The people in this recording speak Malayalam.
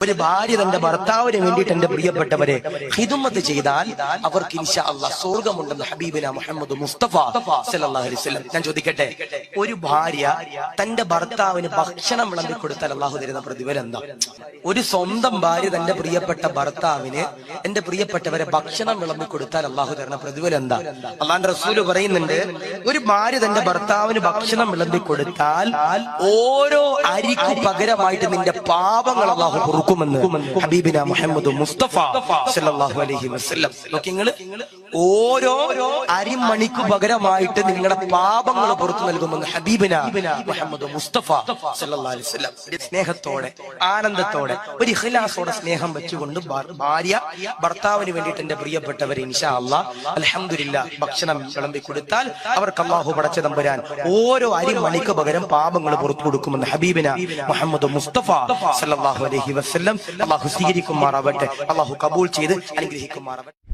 ഒരു ഭാര്യ തന്റെ ഭർത്താവിന് വേണ്ടിയിട്ട് എന്റെ പ്രിയപ്പെട്ടവരെ ഹിദുമത്ത് ചെയ്താൽ അവർക്ക് ഇൻഷാ അള്ളാഹ് സ്വർഗമുണ്ടെന്ന് ഹബീബിന മുഹമ്മദ് മുസ്തഫ സല്ലല്ലാഹു അലൈഹി വസല്ലം. ഞാൻ ചോദിക്കട്ടെ? ഒരു ഭാര്യ തന്റെ ഭർത്താവിന് ഭക്ഷണം വിളമ്പി കൊടുത്താൽ അള്ളാഹു തരുന്ന പ്രതിഫലം എന്താ? ഒരു സ്വന്തം ഭാര്യ തന്റെ പ്രിയപ്പെട്ട ഭർത്താവിന് എന്റെ പ്രിയപ്പെട്ടവരെ ഭക്ഷണം വിളമ്പി കൊടുത്താൽ അള്ളാഹു തരുന്ന പ്രതിഫലം എന്താ? അള്ളാന്റെ റസൂൽ പറയുന്നുണ്ട് ഒരു ഭാര്യ തന്റെ ഭർത്താവിന് ഭക്ഷണം വിളമ്പി കൊടുത്താൽ ഓരോ അരിക്ക് പകരമായിട്ട് നിന്റെ പാപങ്ങൾ അള്ളാഹു പൊറുക്കുമെന്ന് ഹബീബിന മുഹമ്മദ് മുസ്തഫ സല്ലല്ലാഹു അലൈഹി വസല്ലം. നിങ്ങൾ ഓരോ അരിമണിക്ക് പകരമായിട്ട് നിങ്ങളുടെ പാപങ്ങൾ പുറത്തു നൽകുമെന്ന് ഹബീബിന മുഹമ്മദ് മുസ്തഫ സല്ലല്ലാഹു അലൈഹി വസല്ലം. സ്നേഹത്തോടെ ആനന്ദത്തോടെ ഒരു ഇഖ്ലാസോടെ സ്നേഹം വെച്ചുകൊണ്ട് ഭാര്യ ഭർത്താവിന് വേണ്ടിയിട്ട് എന്റെ പ്രിയപ്പെട്ടവരെ ഇൻഷാ അല്ലാ അൽഹംദുലില്ലാ ഭക്ഷണം വിളമ്പി കൊടുത്താൽ അവർക്ക് അള്ളാഹു പടച്ച തമ്പുരാൻ ഓരോ അരിമണിക്ക് പകരം പാപങ്ങൾ പുറത്തു കൊടുക്കുമെന്ന് ഹബീബിന മുഹമ്മദ് മുസ്തഫ സല്ലല്ലാഹു അലൈഹി വസല്ലം അള്ളാഹു സ്വീകരിക്കുമാറാവട്ടെ. അള്ളാഹു കബൂൾ ചെയ്ത് അനുഗ്രഹിക്കുമാറാവട്ടെ.